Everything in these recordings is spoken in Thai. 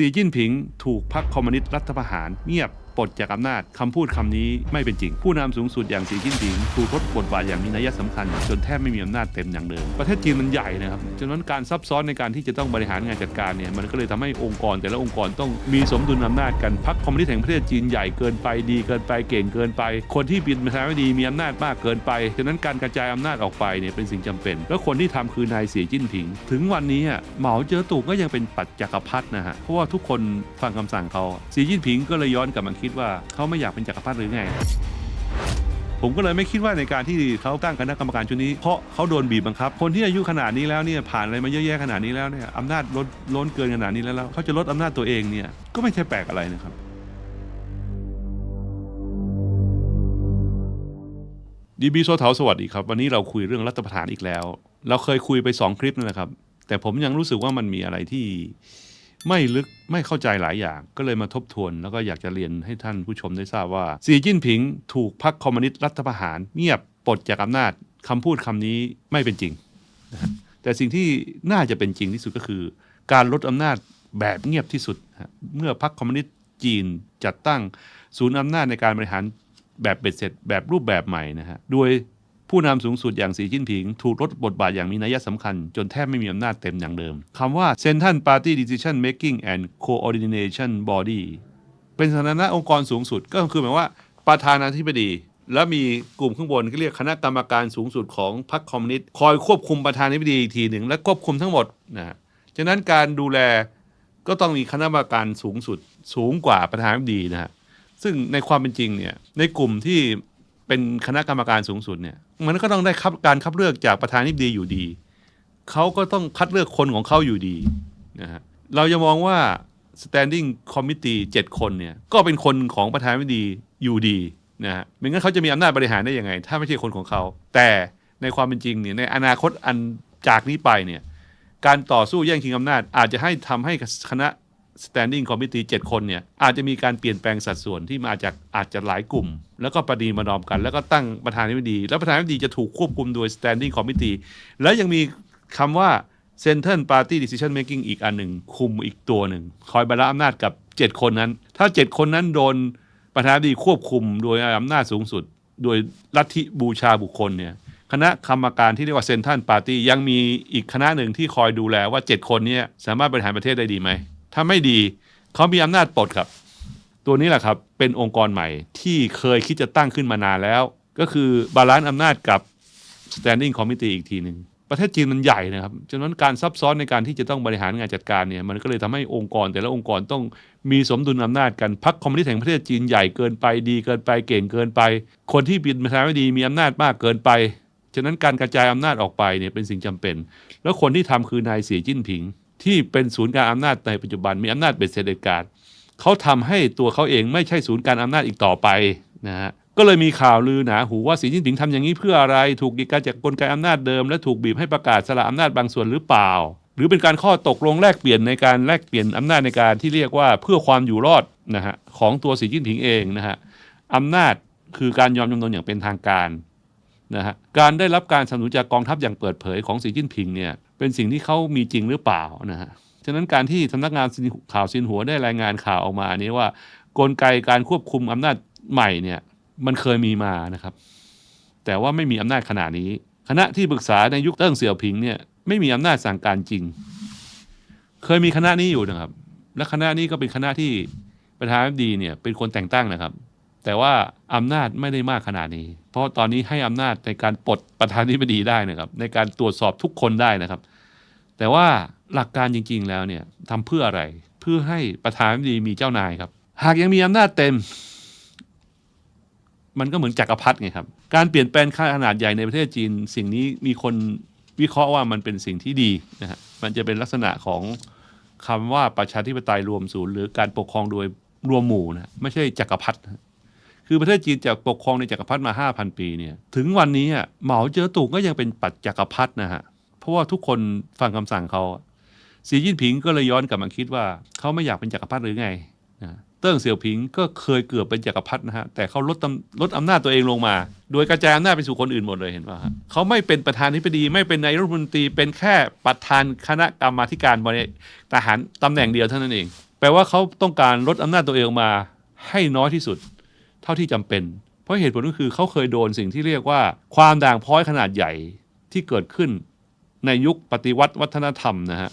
สีจิ้นผิงถูกพรรคคอมมิวนิสต์รัฐประหารเงียบ ปลดจากอำนาจคำพูดคำนี้ไม่เป็นจริง ผู้นำสูงสุดอย่างสีจิ้นผิงถูกลดบทบาทอย่างมีนัยสำคัญ จนแทบไม่มีอำนาจเต็มอย่างเดิม ประเทศจีนมันใหญ่นะครับฉะนั้นการซับซ้อนในการที่จะต้องบริหารงานจัดการเนี่ยมันก็เลยทำให้องค์กร แต่ละองค์กรต้องมีสมดุลอำนาจกันพรรคคอมมิวนิสต์แห่งประเทศจีนใหญ่เกินไปดีเกินไปเก่งเกินไป คนที่บินประธานาธิบดีมีอำนาจมากเกินไปฉะนั้นการกระจายอำนาจออกไปเนี่ยเป็นสิ่งจำเป็น แล้วคนที่ทำคือนายสีจิ้นผิง ถึงวันนี้เหมาเจ๋อตู่ก็ยังเป็นปัจจักรพรรดินะฮะเพราะว่าทุกคนฟังคำสั่งเขาสีจิ้นผิงก็เลยย้อนกลับมาคิดว่าเขาไม่อยากเป็นจักรพรรดิหรือไง ผมก็เลยไม่คิดว่าในการที่เขาตั้งคณะกรรมการชุดนี้เพราะเขาโดนบีบบังคับ คนที่อายุขนาดนี้แล้วเนี่ยผ่านอะไรมาเยอะแยะขนาดนี้แล้วเนี่ยอำนาจล้นล้นเกินขนาดนี้แล้วแล้วเขาจะลดอำนาจตัวเองเนี่ยก็ไม่ใช่แปลกอะไรนะครับดีบีโซเทาสวัสดีครับ วันนี้เราคุยเรื่องรัฐประหารอีกแล้ว เราเคยคุยไป 2 คลิปนั่นแหละครับ แต่ผมยังรู้สึกว่ามันมีอะไรที่ ไม่ลึกไม่เข้าใจหลายอย่าง ก็เลยมาทบทวน แล้วก็อยากจะเรียนให้ท่านผู้ชมได้ทราบว่าสีจิ้นผิงถูกพรรคคอมมิวนิสต์รัฐประหาร เงียบปลดจากอำนาจคำพูดคำนี้ไม่เป็นจริง แต่สิ่งที่น่าจะเป็นจริงที่สุดก็คือ การลดอำนาจแบบเงียบที่สุด เมื่อพรรคคอมมิวนิสต์จีนจัดตั้งศูนย์อำนาจในการบริหารแบบเบ็ดเสร็จแบบรูปแบบใหม่นะฮะโดย ผู้นำสูงสุดอย่างสีจิ้นผิง ถูกลดบทบาทอย่างมีนัยสำคัญ จนแทบไม่มีอำนาจเต็มอย่างเดิมคำว่า Central Party Decision Making and Coordination Body เป็นสถานะองค์กรสูงสุดก็คือหมายว่าประธานาธิบดี แล้วมีกลุ่มข้างบนก็เรียกคณะกรรมการสูงสุดของพรรคคอมมิวนิสต์คอยควบคุมประธานาธิบดีอีกทีหนึ่งและควบคุมทั้งหมดนะฮะฉะนั้นการดูแลก็ต้องมีคณะกรรมการสูงสุดสูงกว่าประธานาธิบดีนะฮะซึ่งในความเป็นจริงเนี่ยในกลุ่มที่ เป็นคณะกรรมการสูงสุดเนี่ยมันก็ต้องได้คับการคัดเลือกจากประธานาธิบดีอยู่ดีเขาก็ต้องคัดเลือกคนของเขาอยู่ดีนะฮะเราจะมองว่า standing committee 7 คนเนี่ยก็เป็นคนของประธานาธิบดีอยู่ดีนะฮะไม่งั้นเขาจะมีอำนาจบริหารได้ยังไง ถ้าไม่ใช่คนของเขา แต่ในความเป็นจริงเนี่ยในอนาคตอันจากนี้ไปเนี่ยการต่อสู้แย่งชิงอำนาจอาจจะให้ทำให้คณะ standing committee 7 คนเนี่ยอาจจะมีการเปลี่ยนแปลงสัดส่วนที่มาจากอาจจะหลายกลุ่ม แล้วก็ประดีมานอมกัน แล้วก็ตั้งประธานาธิบดี แล้วประธานาธิบดีจะถูกควบคุมโดย standing committee แล้วยังมีคำว่า central party decision making อีกอันหนึ่ง คุมอีกตัวหนึ่ง คอยบรรลัอำนาจกับ 7 คนนั้น ถ้า 7 คนนั้นโดนประธานาธิบดีควบคุมโดยอำนาจสูงสุด โดยลัทธิบูชาบุคคลเนี่ยคณะกรรมการที่เรียกว่าเซนทันปาร์ตี้ยังมีอีกคณะหนึ่งที่คอยดูแลว่า 7 คนนี้สามารถบริหารประเทศได้ดีไหม ถ้าไม่ดีเขามีอำนาจปลดครับ ตัวนี้แหละครับเป็นองค์กรใหม่ที่เคยคิดจะตั้งขึ้นมานานแล้ว ก็คือบาลานซ์อำนาจกับ standing committee อีกทีหนึ่งประเทศจีนมันใหญ่นะครับฉะนั้นการซับซ้อนในการที่จะต้องบริหารงานจัดการเนี่ยมันก็เลยทำให้องค์กร แต่ละองค์กรต้องมีสมดุลอำนาจกันพรรคคอมมิวนิสต์แห่งประเทศจีนใหญ่เกินไปดีเกินไปเก่งเกินไป คนที่บินประธานาธิบดีมีอำนาจมากเกินไป ฉะนั้นการกระจายอำนาจออกไปเนี่ยเป็นสิ่งจำเป็น แล้วคนที่ทำคือนายเสี่ยจิ้นผิง ที่เป็นศูนย์การอำนาจในปัจจุบันมีอำนาจเบ็ดเสร็จเด็ดขาดเขาทำให้ตัวเขาเองไม่ใช่ศูนย์การอำนาจอีกต่อไปนะฮะก็เลยมีข่าวลือหนาหูว่าสีจิ้นผิงทำอย่างนี้เพื่ออะไร ถูกกีดกันจากกลไกอำนาจเดิม และถูกบีบให้ประกาศสละอำนาจบางส่วนหรือเปล่า หรือเป็นการข้อตกลงแลกเปลี่ยนในการแลกเปลี่ยนอำนาจในการที่เรียกว่าเพื่อความอยู่รอดนะฮะของตัวสีจิ้นผิงเองนะฮะอำนาจคือการยอมจำนนอย่างเป็นทางการนะฮะการได้รับการสนับสนุนจากกองทัพอย่างเปิดเผยของสีจิ้นผิงเนี่ย เป็นสิ่งที่เขามีจริงหรือเปล่านะฮะฉะนั้นการที่สำนักงานข่าวซินหัวได้รายงานข่าวออกมานี้ว่ากลไกการควบคุมอำนาจใหม่เนี่ยมันเคยมีมานะครับ แต่ว่าไม่มีอำนาจขนาดนี้ คณะที่ปรึกษาในยุคเติ้งเสี่ยวผิงเนี่ยไม่มีอำนาจสั่งการจริง เคยมีคณะนี้อยู่นะครับ และคณะนี้ก็เป็นคณะที่ประธานาธิบดีเนี่ยเป็นคนแต่งตั้งนะครับ แต่ว่าอำนาจไม่ได้มากขนาดนี้ เพราะตอนนี้ให้อำนาจในการปลดประธานาธิบดีได้นะครับ ในการตรวจสอบทุกคนได้นะครับ แต่ว่าหลักการจริงๆแล้วเนี่ยทำเพื่ออะไร เพื่อให้ประธานาธิบดีมีเจ้านายครับ หากยังมีอำนาจเต็ม มันก็เหมือนจักรพรรดิไงครับ การเปลี่ยนแปลงขนาดใหญ่ในประเทศจีน สิ่งนี้มีคนวิเคราะห์ว่ามันเป็นสิ่งที่ดีนะฮะ มันจะเป็นลักษณะของคำว่าประชาธิปไตยรวมศูนย์หรือการปกครองโดยรวมหมู่นะไม่ใช่จักรพรรดิ คือประเทศจีนจากปกครองในจักรพรรดิมา 5,000 ปีเนี่ยถึงวันนี้เหมาเจ๋อตู่ก็ยังเป็นปัจจักรพรรดินะฮะเพราะว่าทุกคนฟังคำสั่งเขาสีจิ้นผิงก็เลยย้อนกลับมาคิดว่าเขาไม่อยากเป็นจักรพรรดิหรือไงนะเติ้งเสี่ยวผิงก็เคยเกือบเป็นจักรพรรดินะฮะแต่เขาลดลดอำนาจตัวเองลงมา โดยกระจายอำนาจไปสู่คนอื่นหมดเลยเห็นป่ะฮะเขาไม่เป็นประธานธิบดีไม่เป็นนายรัฐมนตรีเป็นแค่ประธานคณะกรรมาการบริทหารตำแหน่งเดียวเท่านั้นเอง แปลว่าเขาต้องการลดอำนาจตัวเองมาให้น้อยที่สุด เท่าที่จำเป็น เพราะเหตุผลก็คือเขาเคยโดนสิ่งที่เรียกว่า ความด่างพ้อยขนาดใหญ่ที่เกิดขึ้นในยุคปฏิวัติวัฒนธรรมนะฮะ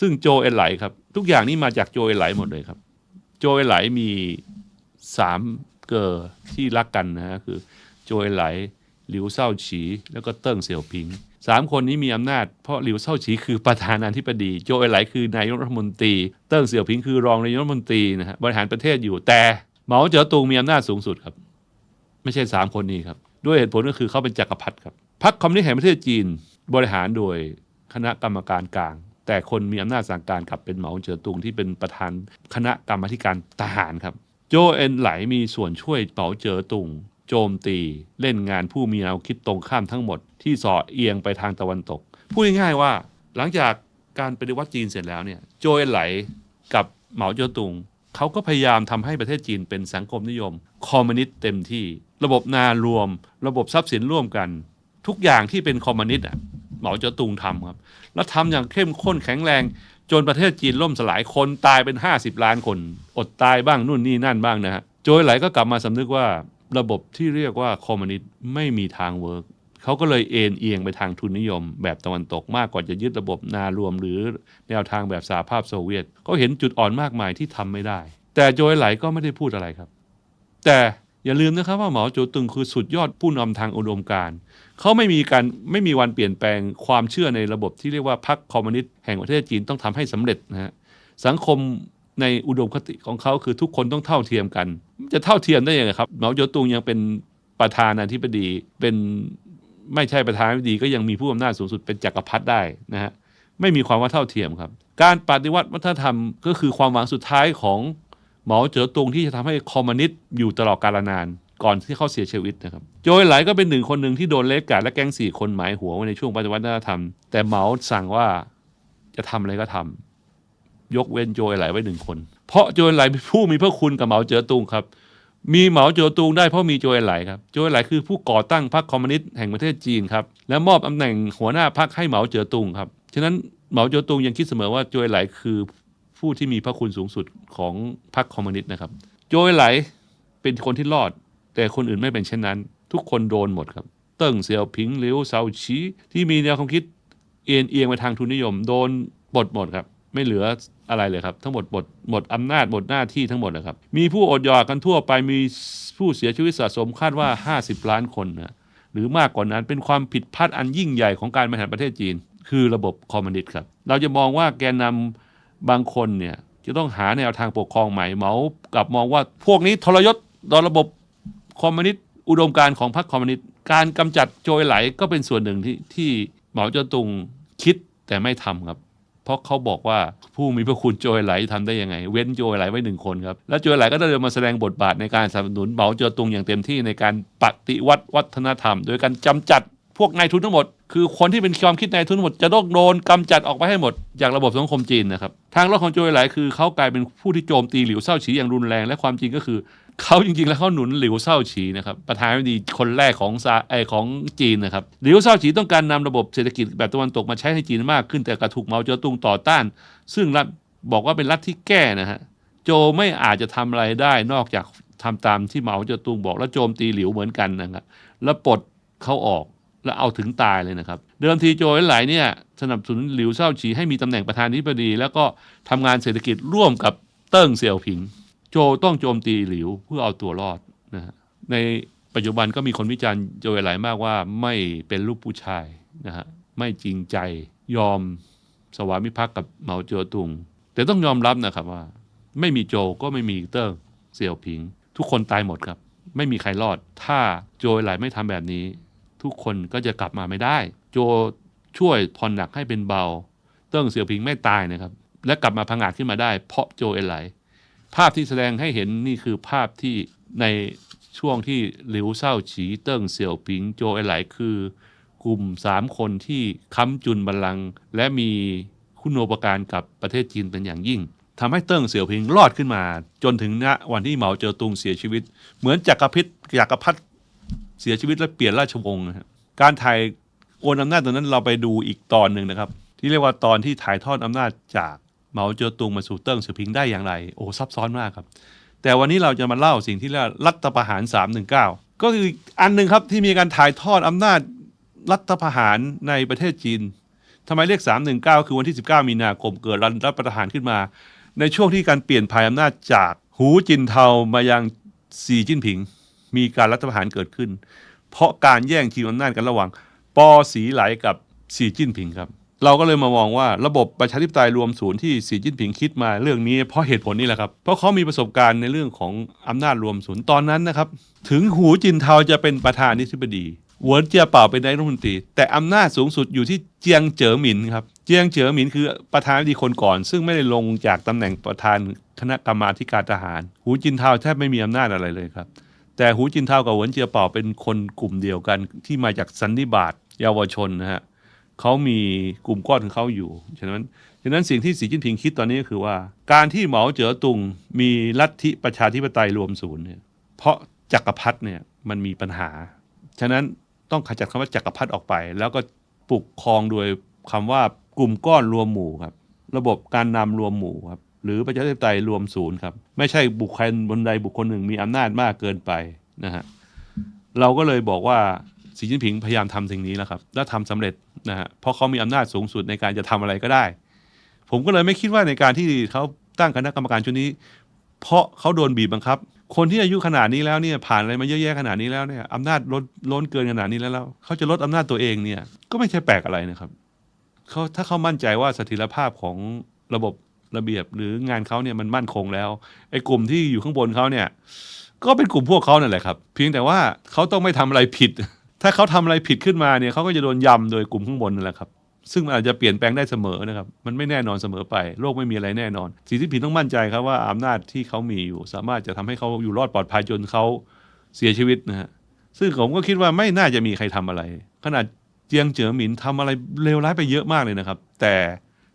ซึ่งโจเอนไหลครับ ทุกอย่างนี่มาจากโจเอนไหลหมดเลยครับ โจเอนไหลมีสามเกอร์ที่รักกันนะฮะคือโจเอนไหลหลิวเซาฉี แล้วก็เติ้งเสี่ยวผิงสามคนนี้มีอำนาจเพราะหลิวเซาฉีคือประธานาธิบดี โจเอนไหลคือนายกรัฐมนตรี เติ้งเสี่ยวผิงคือรองนายกรัฐมนตรีนะฮะบริหารประเทศอยู่แต่ เหมาเจ๋อตุงมีอำนาจสูงสุดครับ ไม่ใช่สามคนนี้ครับ ด้วยเหตุผลก็คือเขาเป็นจักรพรรดิครับพรรคคอมมิวนิสต์แห่งประเทศจีนบริหารโดยคณะกรรมการกลาง แต่คนมีอำนาจสั่งการกลับเป็นเหมาเจ๋อตุงที่เป็นประธานคณะกรรมาธิการทหารครับ โจเอ็นไหลมีส่วนช่วยเหมาเจ๋อตุงโจมตี เล่นงานผู้มีแนวคิดตรงข้ามทั้งหมด ที่ส่อเอียงไปทางตะวันตกพูดง่ายๆว่าหลังจากการปฏิวัติจีนเสร็จแล้วเนี่ยโจเอ็นไหลกับเหมาเจ๋อตุง เขาก็พยายามทำให้ประเทศจีนเป็นสังคมนิยม คอมมิวนิสต์เต็มที่ ระบบนารวม ระบบทรัพย์สินร่วมกัน ทุกอย่างที่เป็นคอมมิวนิสต์อะเหมาเจ๋อตุงทำครับ แล้วทำอย่างเข้มข้นแข็งแรง จนประเทศจีนล่มสลายคนตายเป็น 50 ล้านคน อดตายบ้างนู่นนี่นั่นบ้างนะฮะโจยไหลก็กลับมาสำนึกว่าระบบที่เรียกว่าคอมมิวนิสต์ไม่มีทางเวิร์ก เขาก็เลยเอ็นเอียงไปทางทุนนิยม แบบตะวันตกมากกว่าจะยึดระบบนารวม หรือแนวทางแบบสหภาพโซเวียตเขาเห็นจุดอ่อนมากมายที่ทำไม่ได้ แต่โจยไหลก็ไม่ได้พูดอะไรครับ แต่อย่าลืมนะครับว่าเหมาโจตึงคือสุดยอดผู้นำทางอุดมการเขาไม่มีการไม่มีวันเปลี่ยนแปลงความเชื่อในระบบที่เรียกว่าพรรคคอมมิวนิสต์แห่งประเทศจีนต้องทำให้สำเร็จนะฮะสังคมในอุดมคติของเขาคือทุกคนต้องเท่าเทียมกัน จะเท่าเทียมได้ยังไงครับเหมาโจตุงยังเป็นประธานาธิบดีเป็น ไม่ใช่ประธานาธิบดีก็ยังมีผู้อำนาจสูงสุดเป็นจักรพรรดิได้นะฮะไม่มีความว่าเท่าเทียมครับ การปฏิวัติวัฒนธรรมก็คือความหวังสุดท้ายของเหมาเจ๋อตงที่จะทำให้คอมมิวนิสต์อยู่ตลอดกาลนาน ก่อนที่เขาเสียชีวิตนะครับโจยไหลก็เป็นหนึ่งคนหนึ่งที่โดนเลกกาดและแก๊งสี่คนหมายหัวไว้ในช่วงปฏิวัติวัฒนธรรม แต่เหมาสั่งว่าจะทำอะไรก็ทำยกเว้นโจยไหลไว้หนึ่งคน เพราะโจยไหลเป็นผู้มีพระคุณกับเหมาเจ๋อตุงครับ มีเหมาเจ๋อตุงได้เพราะมีโจยไหลครับโจยไหลคือผู้ก่อตั้งพรรคคอมมิวนิสต์แห่งประเทศจีนครับและมอบตำแหน่งหัวหน้าพรรคให้เหมาเจ๋อตุงครับฉะนั้นเหมาเจ๋อตุงยังคิดเสมอว่าโจยไหลคือผู้ที่มีพระคุณสูงสุดของพรรคคอมมิวนิสต์นะครับ โจยไหลเป็นคนที่รอด แต่คนอื่นไม่เป็นเช่นนั้น ทุกคนโดนหมดครับ เติ้งเสี่ยวผิงหลิวเซาชีที่มีแนวความคิดเอียงเอียงไปทางทุนนิยม โดนบดหมดครับ ไม่เหลืออะไรเลยครับ ทั้งหมดหมดหมดอำนาจหมดหน้าที่ทั้งหมดนะครับ มีผู้อดอยากกันทั่วไปมีผู้เสียชีวิตสะสมคาดว่า 50 ล้านคนนะหรือมากกว่านั้นเป็นความผิดพลาดอันยิ่งใหญ่ของการบริหารประเทศจีน คือระบบคอมมิวนิสต์ครับ เราจะมองว่าแกนนำบางคนเนี่ยจะต้องหาแนวทางปกครองใหม่เหมากลับมองว่าพวกนี้ทรยศต่อระบบคอมมิวนิสต์อุดมการของพรรคคอมมิวนิสต์การกำจัดโจยไหลก็เป็นส่วนหนึ่งที่ที่เหมาเจ๋อตุงคิดแต่ไม่ทำครับ เพราะเขาบอกว่าผู้มีพระคุณโจยไหลทำได้ยังไง เว้นโจยไหลไว้หนึ่งคนครับ แล้วโจยไหลก็ได้เดินมาแสดงบทบาทในการสนับสนุนเหมาเจ๋อตุงอย่างเต็มที่ในการปฏิวัติวัฒนธรรม โดยการจำจัดพวกนายทุนทั้งหมด คือคนที่เป็นความคิดนายทุนทั้งหมดจะต้องโดนกำจัดออกไปให้หมด จากระบบสังคมจีนนะครับทางรอดของโจยไหลคือเขากลายเป็นผู้ที่โจมตีหลิวเซาฉีอย่างรุนแรงและความจริงก็คือ เขาจริงๆ แล้วเขาหนุนหลิวเซาฉีนะครับประธานาธิบดีคนแรกของซาไอของจีนนะครับหลิวเซาฉีต้องการนำระบบเศรษฐกิจแบบตะวันตกมาใช้ให้จีนมากขึ้นแต่กระถูกเหมาเจ๋อตุงต่อต้าน ซึ่งรัฐบอกว่าเป็นรัฐที่แก้นะฮะโจไม่อาจจะทำอะไรได้นอกจากทำตามที่เหมาเจ๋อตุงบอกแล้วโจมตีหลิวเหมือนกันนะครับแล้วปลดเขาออกแล้วเอาถึงตายเลยนะครับ เดิมทีโจยไหลเนี่ยสนับสนุนหลิวเซาฉีให้มีตำแหน่งประธานาธิบดี แล้วก็ทำงานเศรษฐกิจร่วมกับเติ้งเสี่ยวผิง โจต้องโจมตีหลิวเพื่อเอาตัวรอดนะฮะในปัจจุบันก็มีคนวิจารณ์โจยไหลมากว่าไม่เป็นลูกผู้ชายนะฮะไม่จริงใจยอมสวามิภักดิ์กับเหมาเจ๋อตุง แต่ต้องยอมรับนะครับว่า ไม่มีโจก็ไม่มีเติ้งเสี่ยวผิง ทุกคนตายหมดครับ ไม่มีใครรอด ถ้าโจยไหลไม่ทำแบบนี้ ทุกคนก็จะกลับมาไม่ได้ โจช่วยผ่อนหนักให้เป็นเบา เติ้งเสี่ยวผิงไม่ตายนะครับ และกลับมาพังอาจขึ้นมาได้ เพราะโจเอไหล ภาพที่แสดงให้เห็นนี่คือภาพที่ในช่วงที่หลิวเศร้าฉีเติ้งเสี่ยวผิงโจเอไหลคือ กลุ่มสามคนที่ค้ำจุนบัลลังก์และมีคุณโอปการกับประเทศจีนเป็นอย่างยิ่งทำให้เติ้งเสี่ยวผิงรอดขึ้นมา จนถึงณวันที่เหมาเจ๋อตุงเสียชีวิต เหมือนจักรพรรดิจักรพรรดิเสียชีวิตและเปลี่ยนราชวงศ์ครับการถ่ายโอนอำนาจตอนนั้นเราไปดูอีกตอนหนึ่งนะครับ ที่เรียกว่าตอนที่ถ่ายทอดอำนาจจาก เหมาเจ๋อตุงมาสู่เติ้งเสี่ยวผิงได้อย่างไร โอ้ซับซ้อนมากครับ แต่วันนี้เราจะมาเล่าสิ่งที่เรียกรัฐประหาร 319 ก็คืออันหนึ่งครับที่มีการถ่ายทอดอำนาจรัฐประหารในประเทศจีนทำไมเรียก319 คือวันที่ 19 มีนาคมเกิดรัฐประหารขึ้นมา ในช่วงที่การเปลี่ยนผ่านอำนาจจากหูจินเทามายังสีจิ้นผิง มีการรัฐประหารเกิดขึ้น เพราะการแย่งชิงอำนาจกันระหว่างปอสีไหลกับสีจิ้นผิงครับ เราก็เลยมามองว่าระบบประชาธิปไตยรวมศูนย์ที่สีจิ้นผิงคิดมาเรื่องนี้เพราะเหตุผลนี้แหละครับ เพราะเขามีประสบการณ์ในเรื่องของอำนาจรวมศูนย์ตอนนั้นนะครับ ถึงหูจินเทาจะเป็นประธานาธิบดีหวนเจียเป่าเป็นนายรัฐมนตรี แต่อำนาจสูงสุดอยู่ที่เจียงเจ๋อหมินครับเจียงเจ๋อหมินคือประธานาธิบดีคนก่อน ซึ่งไม่ได้ลงจากตำแหน่งประธานคณะกรรมาการทหาร หูจินเทาแทบไม่มีอำนาจอะไรเลยครับแต่หูจินเทากับหวนเจียเป่าเป็นคนกลุ่มเดียวกันที่มาจากสันนิบาตเยาวชนนะฮะ เขามีกลุ่มก้อนของเขาอยู่ ฉะนั้น ฉะนั้นสิ่งที่สีจิ้นผิงคิดตอนนี้ก็คือว่า การที่เหมาเจ๋อตุงมีลัทธิประชาธิปไตยรวมศูนย์เนี่ย เพราะจักรพรรดิเนี่ยมันมีปัญหา ฉะนั้นต้องขจัดคำว่าจักรพรรดิออกไป แล้วก็ปกครองโดยคำว่ากลุ่มก้อนรวมหมู่ครับ ระบบการนำรวมหมู่ครับ หรือประชาธิปไตยรวมศูนย์ครับ ไม่ใช่บุคคลบนใดบุคคลหนึ่งมีอำนาจมากเกินไปนะฮะ เราก็เลยบอกว่า สีจิ้นผิงพยายามทำสิ่งนี้แล้วครับ และทำสำเร็จนะฮะเพราะเขามีอำนาจสูงสุดในการจะทำอะไรก็ได้ ผมก็เลยไม่คิดว่าในการที่เขาตั้งคณะกรรมการชุดนี้ เพราะเขาโดนบีบบังคับ คนที่อายุขนาดนี้แล้วเนี่ยผ่านอะไรมาเยอะแยะขนาดนี้แล้วเนี่ยอำนาจล้นล้นเกินขนาดนี้แล้วเขาจะลดอำนาจตัวเองเนี่ยก็ไม่ใช่แปลกอะไรนะครับเขาถ้าเขามั่นใจว่าสถียรภาพของระบบระเบียบหรืองานเขาเนี่ยมันมั่นคงแล้วไอ้กลุ่มที่อยู่ข้างบนเขาเนี่ย ก็เป็นกลุ่มพวกเขานั่นแหละครับ เพียงแต่ว่าเขาต้องไม่ทำอะไรผิด ถ้าเขาทำอะไรผิดขึ้นมาเนี่ยเขาก็จะโดนยำโดยกลุ่มข้างบนนั่นแหละครับ ซึ่งมันอาจจะเปลี่ยนแปลงได้เสมอนะครับ มันไม่แน่นอนเสมอไป โลกไม่มีอะไรแน่นอนสีที่ผิดต้องมั่นใจครับว่าอำนาจที่เขามีอยู่ สามารถจะทำให้เขาอยู่รอดปลอดภัยจนเขาเสียชีวิตนะฮะ ซึ่งผมก็คิดว่าไม่น่าจะมีใครทำอะไร ขนาดเจียงเจ๋อหมินทำอะไรเลวร้ายไปเยอะมากเลยนะครับ แต่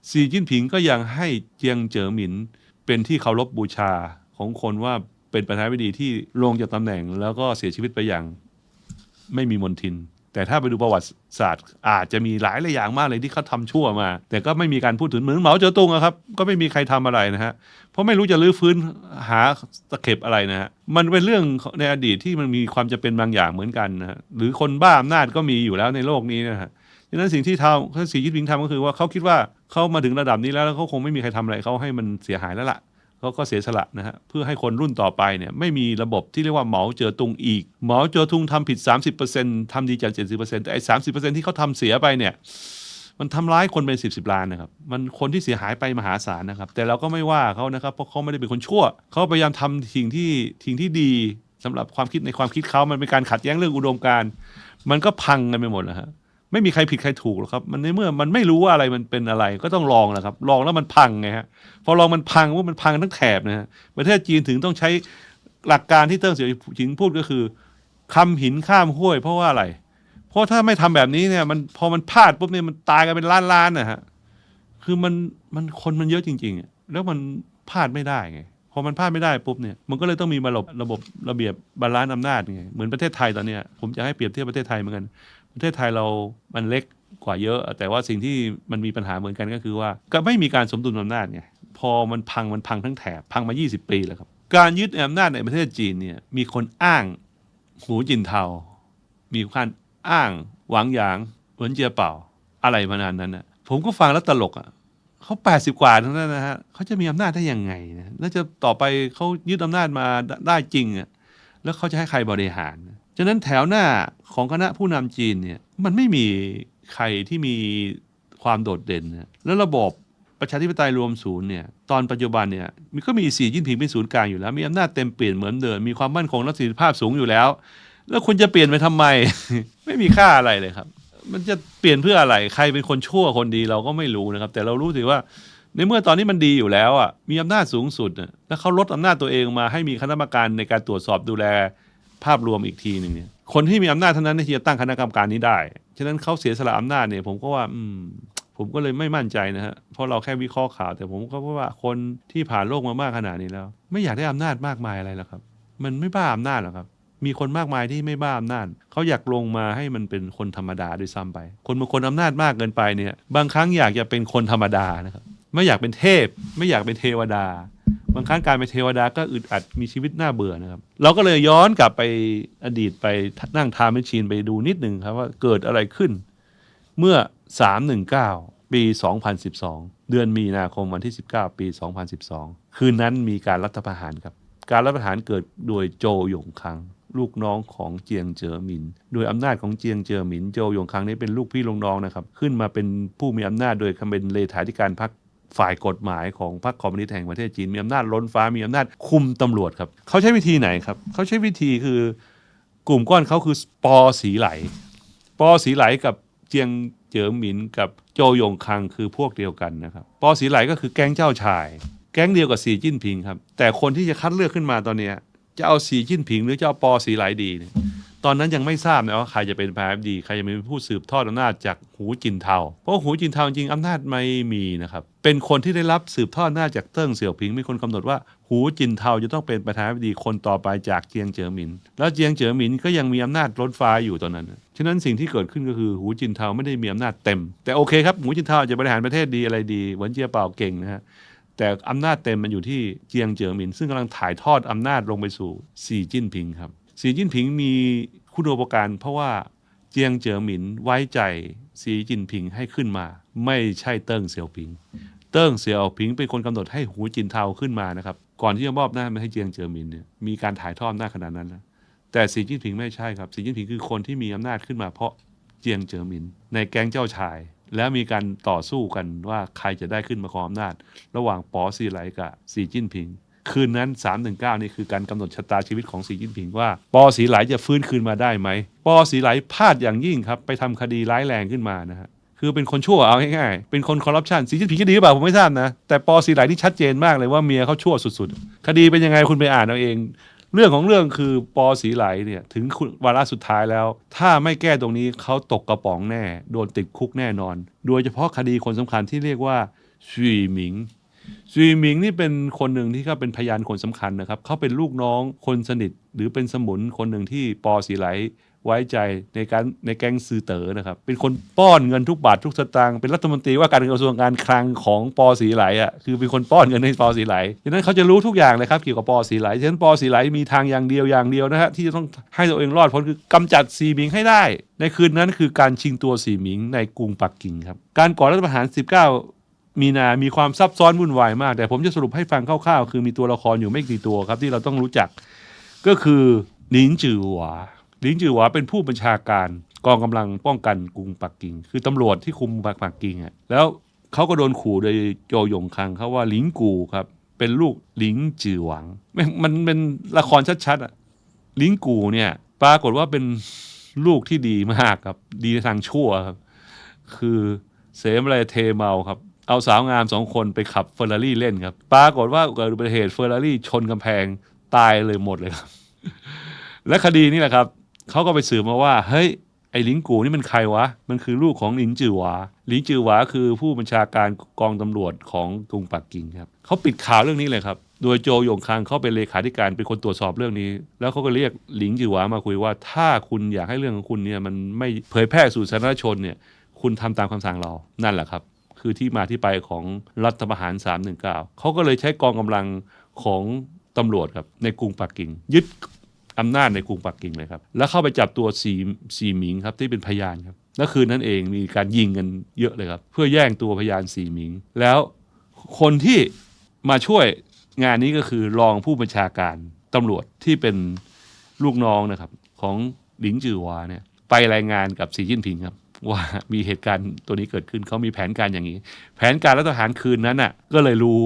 สีจิ้นผิงก็ยังให้เจียงเจ๋อหมินเป็นที่เคารพบูชาของคนว่าเป็นประธานาธิบดีที่ลงจากตำแหน่ง แล้วก็เสียชีวิตไปอย่าง ไม่มีมนทิน แต่ถ้าไปดูประวัติศาสตร์ อาจจะมีหลายหลายอย่างมากเลยที่เขาทำชั่วมา แต่ก็ไม่มีการพูดถึงเหมือนเหมาเจ๋อตุงอะครับ ก็ไม่มีใครทำอะไรนะฮะ เพราะไม่รู้จะลื้อฟื้นหาตะเข็บอะไรนะฮะ มันเป็นเรื่องในอดีตที่มันมีความจะเป็นบางอย่างเหมือนกันนะฮะ หรือคนบ้าอำนาจก็มีอยู่แล้วในโลกนี้นะฮะดังนั้นสิ่งที่ทำที่สีจิ้นผิงทำก็คือว่าเขาคิดว่าเขามาถึงระดับนี้แล้วแล้วเขาคงไม่มีใครทำอะไรเขาให้มันเสียหายแล้วล่ะ เขาก็เสียสละนะฮะเพื่อให้คนรุ่นต่อไปเนี่ยไม่มีระบบที่เรียกว่าเหมาเจอตุงอีก เหมาเจอตุงทำผิด 30%ทำดีจาก70%แต่ไอ้สาที่เขาทำเสียไปเนี่ยมันทำร้ายคนเป็นสิบสิบล้านนะครับ มันคนที่เสียหายไปมหาศาลนะครับ แต่เราก็ไม่ว่าเขานะครับ เพราะเขาไม่ได้เป็นคนชั่ว เขาพยายามทำสิ่งที่สิ่งที่ดีสำหรับความคิดในความคิดเขามันเป็นการขัดแย้งเรื่องอุดมการณ์มันก็พังกันไปหมดนะฮะ ไม่มีใครผิดใครถูกหรอกครับ มันในเมื่อมันไม่รู้ว่าอะไรมันเป็นอะไร ก็ต้องลองแหละครับ ลองแล้วมันพังไงฮะพอลองมันพังว่ามันพังทั้งแถบนะฮะประเทศจีนถึงต้องใช้หลักการที่เติ้งเสี่ยวผิงพูดก็คือคำหินข้ามห้วย เพราะว่าอะไร เพราะถ้าไม่ทำแบบนี้เนี่ย มันพอมันพลาดปุ๊บเนี่ยมันตายกันเป็นล้านๆนะฮะคือมันมันคนมันเยอะจริงๆแล้วมันพลาดไม่ได้ไงพอมันพลาดไม่ได้ปุ๊บเนี่ยมันก็เลยต้องมีระบบระบบระเบียบ บาลานซ์อำนาจไงเหมือนประเทศไทยตอนเนี้ยผมจะให้เปรียบเทียบประเทศไทยเหมือนกัน ประเทศไทยเรามันเล็กกว่าเยอะ แต่ว่าสิ่งที่มันมีปัญหาเหมือนกันก็คือว่า ก็ไม่มีการสมดุลอำนาจไงพอมันพังมันพังทั้งแถบพังมา 20 ปีแล้วครับ การยึดอำนาจในประเทศจีนเนี่ยมีคนอ้างหูจินเทา มีการอ้างหวังหยางเหวินเจียเป่าอะไรมานานนั้นนะผมก็ฟังแล้วตลกอะเขาแปดสิบกว่าทั้งนั้นนะฮะเขาจะมีอำนาจได้ยังไงนะแล้วจะต่อไปเขายึดอำนาจมาได้จริงอะแล้วเขาจะให้ใครบริหาร ฉะนั้นแถวหน้าของคณะผู้นำจีนเนี่ยมันไม่มีใครที่มีความโดดเด่นนะแล้วระบบประชาธิปไตยรวมศูนย์เนี่ยตอนปัจจุบันเนี่ยมันก็มีสีจิ้นผิงเป็นศูนย์กลางอยู่แล้ว มีอำนาจเต็มเปลี่ยนเหมือนเดิมมีความมั่นคงและประสิทธิภาพสูงอยู่แล้ว แล้วคุณจะเปลี่ยนไปทำไม ไม่มีค่าอะไรเลยครับ มันจะเปลี่ยนเพื่ออะไรใครเป็นคนชั่วคนดีเราก็ไม่รู้นะครับ แต่เรารู้ถือว่าในเมื่อตอนนี้มันดีอยู่แล้วอะมีอำนาจสูงสุดแล้วเขาลดอำนาจตัวเองมาให้มีคณะกรรมการในการตรวจสอบดูแล ภาพรวมอีกทีหนึ่งเนี่ยคนที่มีอำนาจเท่านั้นที่จะตั้งคณะกรรมการนี้ได้ ฉะนั้นเขาเสียสละอำนาจเนี่ยผมก็ว่าอืมผมก็เลยไม่มั่นใจนะฮะ เพราะเราแค่วิเคราะห์ข่าว แต่ผมก็ว่าคนที่ผ่านโลกมามากขนาดนี้แล้ว ไม่อยากได้อำนาจมากมายอะไรหรอกครับ มันไม่บ้าอำนาจหรอกครับ มีคนมากมายที่ไม่บ้าอำนาจเขาอยากลงมาให้มันเป็นคนธรรมดาด้วยซ้ำไป คนบางคนอำนาจมากเกินไปเนี่ย บางครั้งอยากจะเป็นคนธรรมดานะครับ ไม่อยากเป็นเทพ ไม่อยากเป็นเทวดา บางครั้งการเป็นเทวดาก็อึดอัดมีชีวิตน่าเบื่อนะครับ เราก็เลยย้อนกลับไปอดีตไปนั่งทามแมชชีนไปดูนิดหนึ่งครับว่าเกิดอะไรขึ้น เมื่อ 319 ปี 2012 เดือนมีนาคมวันที่ 19 ปี 2012 คืนนั้นมีการรัฐประหารครับ การรัฐประหารเกิดโดยโจหยงคัง ลูกน้องของเจียงเจ๋อหมิน โดยอำนาจของเจียงเจ๋อหมินโจหยงคังนี่เป็นลูกพี่ลูกน้องนะครับขึ้นมาเป็นผู้มีอำนาจโดยคำเป็นเลขาธิการพรรค ฝ่ายกฎหมายของพรรคคอมมิวนิสต์แห่งประเทศจีน มีอำนาจล้นฟ้ามีอำนาจคุมตำรวจครับเขาใช้วิธีไหนครับเขาใช้วิธีคือกลุ่มก้อนเขาคือปอสีไหล ปอสีไหลกับเจียงเจ๋อหมินกับโจยงคังคือพวกเดียวกันนะครับปอสีไหลก็คือแก๊งเจ้าชาย แก๊งเดียวกับสีจิ้นผิงครับแต่คนที่จะคัดเลือกขึ้นมาตอนนี้จะเอาสีจิ้นผิงหรือจะเอาปอสีไหลดีเนี่ย ตอนนั้นยังไม่ทราบนะว่าใครจะเป็นพายดี ใครจะเป็นผู้สืบทอดอำนาจจากหูจินเทา เพราะหูจินเทาจริงๆอำนาจไม่มีนะครับ เป็นคนที่ได้รับสืบทอดอำนาจจากเติ้งเสี่ยวผิง มีคนกำหนดว่าหูจินเทาจะต้องเป็นประธานาธิบดีคนต่อไปจากเจียงเจ๋อหมิน แล้วเจียงเจ๋อหมินก็ยังมีอำนาจล้นฟ้าอยู่ตอนนั้น ฉะนั้นสิ่งที่เกิดขึ้นก็คือหูจินเทาไม่ได้มีอำนาจเต็ม แต่โอเคครับหูจินเทาจะบริหารประเทศดีอะไรดีเหวนเจียเป่าเก่งนะฮะแต่อำนาจเต็มมันอยู่ที่เจียงเจ๋อหมิน ซึ่งกำลังถ่ายทอดอำนาจลงไปสู่สีจิ้นผิงครับ สีจิ้นผิงมีคุณูปการเพราะว่าเจียงเจ๋อหมินไว้ใจสีจิ้นผิงให้ขึ้นมา ไม่ใช่เติ้งเสี่ยวผิง เติ้งเสี่ยวผิงเป็นคนกำหนดให้หูจินเทาขึ้นมานะครับก่อนที่จะมอบหน้ามาให้เจียงเจ๋อหมินเนี่ยมีการถ่ายทอดอำนาจขนาดนั้นนะแต่สีจิ้นผิงไม่ใช่ครับสีจิ้นผิงคือคนที่มีอำนาจขึ้นมาเพราะเจียงเจ๋อหมิน ในแก๊งเจ้าชาย แล้วมีการต่อสู้กันว่าใครจะได้ขึ้นมาครองอำนาจ ระหว่างปอสีไหลกับสีจิ้นผิง คืนนั้น 319 นี่คือการกำหนดชะตาชีวิตของสีจิ้นผิงว่า ปอสีไหลจะฟื้นคืนมาได้ไหม ปอสีไหลพลาดอย่างยิ่งครับ ไปทำคดีร้ายแรงขึ้นมานะฮะคือเป็นคนชั่วเอาง่ายๆ เป็นคนคอร์รัปชันสีจิ้นผิงก็ดีหรือเปล่าผมไม่ทราบนะ แต่ปอสีไหลที่ชัดเจนมากเลยว่าเมียเขาชั่วสุดๆ คดีเป็นยังไงคุณไปอ่านเอาเอง เรื่องของเรื่องคือปอสีไหลเนี่ยถึงวาระสุดท้ายแล้ว ถ้าไม่แก้ตรงนี้เขาตกกระป๋องแน่ โดนติดคุกแน่นอน โดยเฉพาะคดีคนสำคัญที่เรียกว่าซุยหมิง ซุยหมิงนี่เป็นคนหนึ่งที่เขาเป็นพยานคนสำคัญนะครับ เขาเป็นลูกน้องคนสนิท หรือเป็นสมุนคนหนึ่งที่ปอสีไหลไว้ใจในการในแก๊งซือเต๋อนะครับ เป็นคนป้อนเงินทุกบาททุกสตางค์เป็นรัฐมนตรีว่าการกระทรวงการคลังของปอสีไหลอะคือเป็นคนป้อนเงินให้ปอสีไหลฉะนั้นเขาจะรู้ทุกอย่างเลยครับเกี่ยวกับปอสีไหลฉะนั้นปอสีไหลมีทางอย่างเดียวอย่างเดียวนะฮะที่จะต้องให้ตัวเองรอดพ้นคือกำจัดสีหมิงให้ได้ ในคืนนั้นคือการชิงตัวสีหมิงในกรุงปักกิ่งครับการก่อรัฐประหาร 19 มีนา มีความซับซ้อนวุ่นวายมาก แต่ผมจะสรุปให้ฟังคร่าวๆ คือมีตัวละครอยู่ไม่กี่ตัวครับที่เราต้องรู้จัก ก็คือหลินจือหวาหลินจือหวาเป็นผู้บัญชาการกองกำลังป้องกันกรุงปักกิ่ง คือตำรวจที่คุมปักกิ่งอะ แล้วเขาก็โดนขู่โดยโจยงคังเขาว่าหลิงกูครับ เป็นลูกหลิงจือหวังม,มันเป็นละครชัดๆอะหลิงกูเนี่ย ปรากฏว่าเป็นลูกที่ดีมากครับ ดีในทางชั่วครับ คือเสมอะไรเทเมาครับ เอาสาวงามสองคนไปขับเฟอร์รารี่เล่นครับ ปรากฏว่าเกิดอุบัติเหตุเฟอร์รารี่ชนกำแพงตายเลยหมดเลยครับ และคดีนี้แหละครับเขาก็ไปสืบมาว่า เฮ้ย ไอ้ลิงกูนี่มันใครวะ มันคือลูกของลิงจือหวาลิงจือหวาคือผู้บัญชาการกองตำรวจของกรุงปักกิ่งครับเขาปิดข่าวเรื่องนี้เลยครับ โดยโจหยงคังเขาเป็นเลขาธิการเป็นคนตรวจสอบเรื่องนี้ แล้วเขาก็เรียกหลิงจือหวามาคุยว่า ถ้าคุณอยากให้เรื่องของคุณเนี่ยมันไม่เผยแพร่สู่สาธารณชนเนี่ย คุณทำตามคำสั่งเรานั่นแหละครับ คือที่มาที่ไปของรัฐประหาร 319 เขาก็เลยใช้กองกำลังของตำรวจครับในกรุงปักกิ่ง ยึดอำนาจในกรุงปักกิ่งเลยครับ แล้วเข้าไปจับตัวสีสีหมิงครับที่เป็นพยานครับและคืนนั้นเองมีการยิงกันเยอะเลยครับ เพื่อแย่งตัวพยานสีหมิง แล้วคนที่มาช่วยงานนี้ก็คือรองผู้บัญชาการตำรวจที่เป็นลูกน้องนะครับของหลิงจือหวาเนี่ยไปรายงานกับสีจิ้นผิงครับ ว่ามีเหตุการณ์ตัวนี้เกิดขึ้นเขามีแผนการอย่างนี้ แผนการรัฐประหารคืนนั้นน่ะ ก็เลยรู้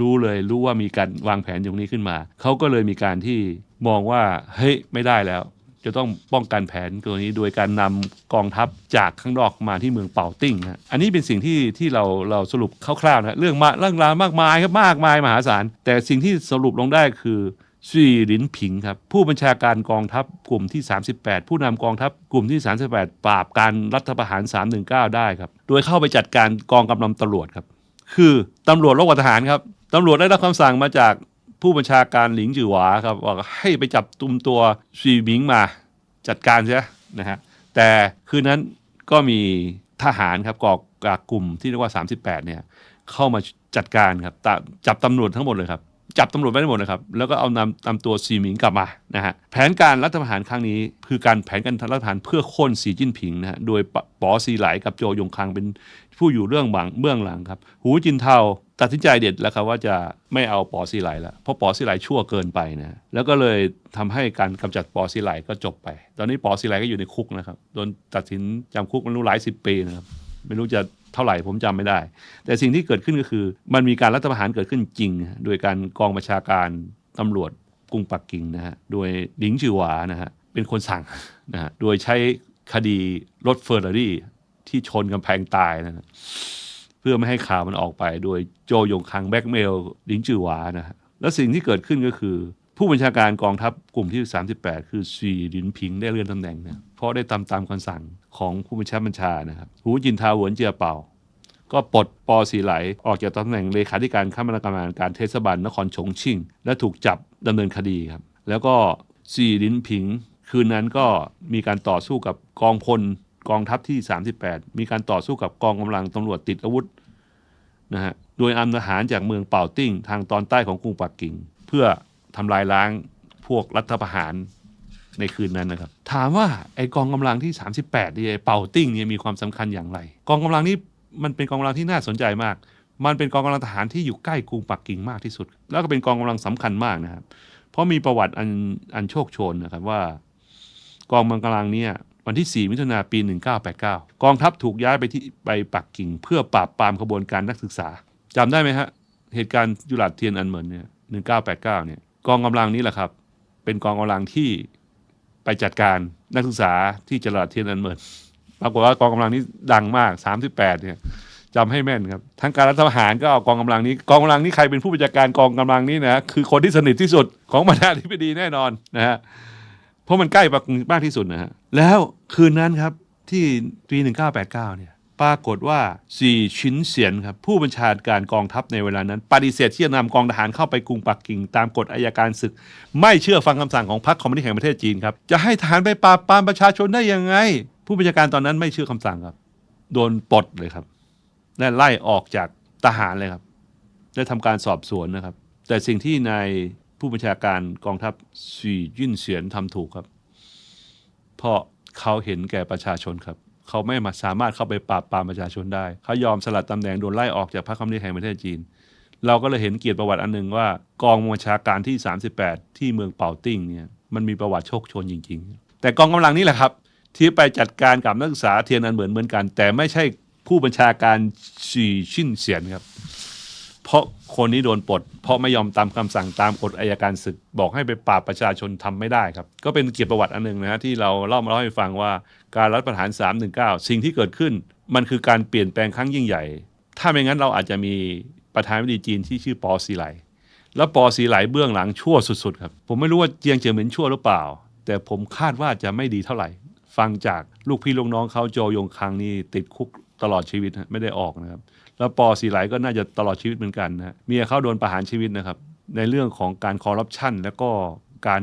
รู้เลยรู้ว่ามีการวางแผนตรงนี้ขึ้นมาเขาก็เลยมีการที่มองว่าเฮ้ยไม่ได้แล้ว จะต้องป้องกันแผนตัวนี้โดยการนำกองทัพจากข้างนอกมาที่เมืองเป่าติ้งฮะอันนี้เป็นสิ่งที่ที่เราเราสรุปคร่าวๆนะเรื่องมาเรื่องราวมากมายครับมากมายมหาศาลแต่สิ่งที่สรุปลงได้คือ ซีหลินผิงครับผู้บัญชาการกองทัพกลุ่มที่ 38 ผู้นำกองทัพกลุ่มที่ 38 ปราบการรัฐประหาร 319 ได้ครับ โดยเข้าไปจัดการกองกำลังตำรวจครับ คือตำรวจรบกับทหารครับตำรวจได้รับคำสั่งมาจากผู้บัญชาการหลิงจือหวาครับว่าให้ไปจับตุมตัวซีหมิงมาจัดการเสียนะฮะแต่คืนนั้นก็มีทหารครับกอกกลุ่มที่เรียกว่า 38 เนี่ยเข้ามาจัดการครับจับตำรวจทั้งหมดเลยครับ จับตำรวจไว้ทั้งหมดนะครับ แล้วก็เอานำนำตัวซีหมิงกลับมานะฮะแผนการรัฐประหารครั้งนี้ คือการแผนการรัฐประหารเพื่อโค่นสีจิ้นผิงนะฮะโดยปปอซีไหลกับโจยงคังเป็นผู้อยู่เรื่องหลังเบื้องหลังครับ หูจินเทาตัดสินใจเด็ดแล้วครับว่าจะไม่เอาปอซีไหลแล้วเพราะปอซีไหลชั่วเกินไปนะแล้วก็เลยทำให้การกำจัดปอซีไหลก็จบไป ตอนนี้ปอซีไหลก็อยู่ในคุกนะครับโดนตัดสินจำคุกไมันรู้หลายสิบปีนะครับไม่รู้จะ เท่าไหร่ผมจำไม่ได้ แต่สิ่งที่เกิดขึ้นก็คือ มันมีการรัฐประหารเกิดขึ้นจริง โดยการกองบัญชาการตำรวจกรุงปักกิ่งนะฮะโดยหลิงจือหวานะฮะเป็นคนสั่งนะฮะโดยใช้คดีรถเฟอร์รารี่ที่ชนกำแพงตายนะฮะเพื่อไม่ให้ข่าวมันออกไป โดยโจยงคังแบ็กเมลหลิงจือหวานะฮะแล้วสิ่งที่เกิดขึ้นก็คือ ผู้บัญชาการกองทัพกลุ่มที่ 38 คือซีลินผิงได้เลื่อนตำแหน่งนะเพราะได้ตามตามคำสั่งของผู้บัญชาบัญชานะครับหูจินทาหวนเจียเป่า ก็ปลดปอสีไหลออกจากตำแหน่งเลขาธิการคณะกรรมการเทศบาลนครฉงชิ่ง และถูกจับดำเนินคดีครับ แล้วก็ซีลินผิง คืนนั้นก็มีการต่อสู้กับกองพลกองทัพที่ 38 มีการต่อสู้กับกองกำลังตำรวจติดอาวุธนะฮะโดยอำทหารจากเมืองเป่าติ้ง ทางตอนใต้ของกรุงปักกิ่ง เพื่อ ทำลายล้างพวกรัฐประหารในคืนนั้นนะครับ ถามว่าไอกองกำลังที่ 38นี่ไอเป่าติ้งเนี่ยมีความสำคัญอย่างไร กองกำลังนี้มันเป็นกองกำลังที่น่าสนใจมาก มันเป็นกองกำลังทหารที่อยู่ใกล้กรุงปักกิ่งมากที่สุด แล้วก็เป็นกองกำลังสำคัญมากนะครับ เพราะมีประวัติอันอันโชคโชนนะครับว่า กองกำลังเนี่ยวันที่ 4 มิถุนาปี 1989 กองทัพถูกย้ายไปที่ไปปักกิ่ง เพื่อปราบปรามขบวนการนักศึกษาจำได้ไหมฮะ เหตุการณ์ยุลาดเทียนอันเหมินเนี่ย1989 เนี่ย กองกำลังนี้แหละครับ เป็นกองกำลังที่ไปจัดการนักศึกษาที่จลาดเทียนอันเหมินปรากฏว่ากองกำลังนี้ดังมาก 38 เนี่ยจำให้แม่นครับทั้งการรัฐประหารก็เอากองกำลังนี้ กองกำลังนี้ใครเป็นผู้บัญชาการกองกำลังนี้นะคือคนที่สนิทที่สุดของประธานาธิบดีแน่นอนนะฮะเพราะมันใกล้ปักกงมากที่สุดนะฮะแล้วคืนนั้นครับที่ปี 1989 เนี่ย ปรากฏว่าสี่ชิ้นเสียนครับผู้บัญชาการกองทัพในเวลานั้น ปฏิเสธที่จะนำกองทหารเข้าไปกรุงปักกิ่ง ตามกฎอายการศึก ไม่เชื่อฟังคำสั่งของพรรคคอมมิวนิสต์แห่งประเทศจีนครับจะให้ทหารไปปราบปรามประชาชนได้ยังไง ผู้บัญชาการตอนนั้นไม่เชื่อคำสั่งครับ โดนปลดเลยครับและไล่ออกจากทหารเลยครับได้ทำการสอบสวนนะครับ แต่สิ่งที่นายผู้บัญชาการกองทัพสียื่นเสียนทำถูกครับ เพราะเขาเห็นแก่ประชาชนครับ เขาไม่มาสามารถเข้าไปปราบปรามประชาชนได้ เขายอมสลัดตำแหน่งโดนไล่ออกจากพรรคคอมมิวนิสต์แห่งประเทศจีน เราก็เลยเห็นเกียรติประวัติอันหนึ่งว่า กองบัญชาการที่ 38 ที่เมืองเป่าติ้งเนี่ยมันมีประวัติโชคโชนจริง ๆ แต่กองกำลังนี้แหละครับที่ไปจัดการกับนักศึกษาเทียนอันเหมือนเหมือนกัน แต่ไม่ใช่ผู้บัญชาการสีชิ่นเสียนครับ เพราะคนนี้โดนปลดเพราะไม่ยอมตามคำสั่งตามกฎอายการศึก บอกให้ไปปราบประชาชนทำไม่ได้ครับ ก็เป็นเกียรติประวัติอันหนึ่งนะฮะที่เราเล่ามาเล่าให้ฟังว่าการรัฐประหาร 319 สิ่งที่เกิดขึ้น มันคือการเปลี่ยนแปลงครั้งยิ่งใหญ่ ถ้าไม่งั้นเราอาจจะมีประธานาธิบดีจีนที่ชื่อปอซีไหลแล้วปอซีไหลเบื้องหลังชั่วสุดๆครับ ผมไม่รู้ว่าเจียงเจียเหมินชั่วหรือเปล่า แต่ผมคาดว่าจะไม่ดีเท่าไหร่ ฟังจากลูกพี่ลูกน้องเขาโจยงคังนี่ติดคุกตลอดชีวิตไม่ได้ออกนะครับ แล้วปอสีไหลก็น่าจะตลอดชีวิตเหมือนกันนะฮะเมียเขาโดนประหารชีวิตนะครับ ในเรื่องของการคอร์รัปชันแล้วก็การ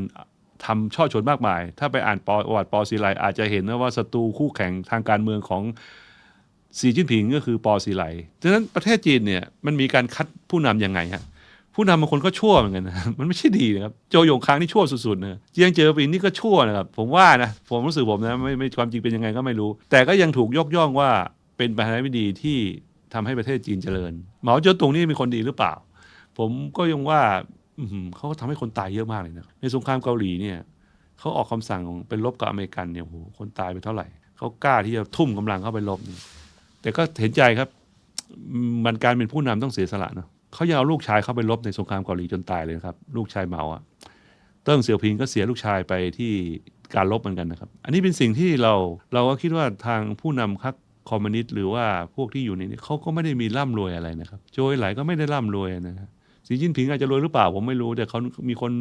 ทำช่อชนมากมาย ถ้าไปอ่านประวัติปอสีไหลอาจจะเห็นนะว่าศัตรูคู่แข่งทางการเมืองของสีจิ้นผิงก็คือปอสีไหลดังนั้นประเทศจีนเนี่ยมันมีการคัดผู้นำยังไงฮะผู้นำบางคนก็ชั่วเหมือนกันนะมันไม่ใช่ดีนะครับ โจยงคางนี่ชั่วสุดๆนะเจียงเจอปิงนี่ก็ชั่วนะครับ ผมว่านะผมรู้สึกผมนะไม่ไม่ความจริงเป็นยังไงก็ไม่รู้ แต่ก็ยังถูกยกย่องว่าเป็นประธานาธิบดีที่ ทำให้ประเทศจีนเจริญเหมาเจ๋อตงนี่มีคนดีหรือเปล่า ผมก็ยังว่าอืเขาก็ทำให้คนตายเยอะมากเลยนะในสงครามเกาหลีเนี่ยเขาออกคำสั่งเป็นลบกับอเมริกันเนี่ยโหคนตายไปเท่าไหร่เขากล้าที่จะทุ่มกำลังเข้าไปลบแต่ก็เห็นใจครับ มันการเป็นผู้นำต้องเสียสละเนาะเขายังเอาลูกชายเข้าไปรบในสงครามเกาหลีจนตายเลยนะครับ ลูกชายเหมาอะเติ้งเสี่ยวพิงก็เสียลูกชายไปที่การรบเหมือนกันนะครับ อันนี้เป็นสิ่งที่เราเราก็คิดว่าทางผู้นำพรรค คอมมิวนิสต์หรือว่าพวกที่อยู่ในนี้เขาก็ไม่ได้มีร่ำรวยอะไรนะครับ โจยไหลก็ไม่ได้ร่ำรวยนะครับสีจิ้นผิงอาจจะรวยหรือเปล่าผมไม่รู้ แต่เขามีคน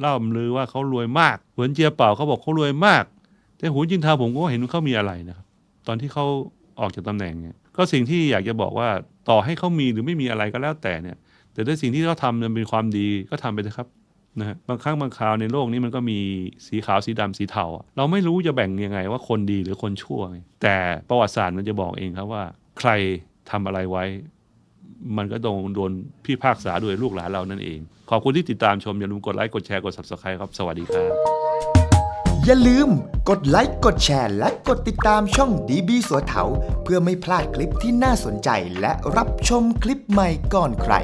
เล่าลือว่าเขารวยมากเหวินเจียเป่าเขาบอกเขารวยมาก แต่หูจินทาผมก็เห็นว่าเขามีอะไรนะครับ ตอนที่เขาออกจากตำแหน่งเนี่ยก็สิ่งที่อยากจะบอกว่าต่อให้เขามีหรือไม่มีอะไรก็แล้วแต่เนี่ย แต่ถ้าสิ่งที่เขาทำมันเป็นความดีก็ทำไปเถอะครับ นะฮะบางครั้งบางคราวในโลกนี้มันก็มีสีขาวสีดำสีเทาเราไม่รู้จะแบ่งยังไงว่าคนดีหรือคนชั่ว แต่ประวัติศาสตร์มันจะบอกเองครับว่า ใครทำอะไรไว้ มันก็โดนโดนพี่พากษาโดยลูกหลานเรานั่นเอง ขอบคุณที่ติดตามชม อย่าลืมกดไลค์กดแชร์กด subscribe ครับ สวัสดีครับ อย่าลืมกดไลค์กดแชร์ และกดติดตามช่องดีบีสัวเถาเพื่อไม่พลาดคลิปที่น่าสนใจและรับชมคลิปใหม่ก่อนใคร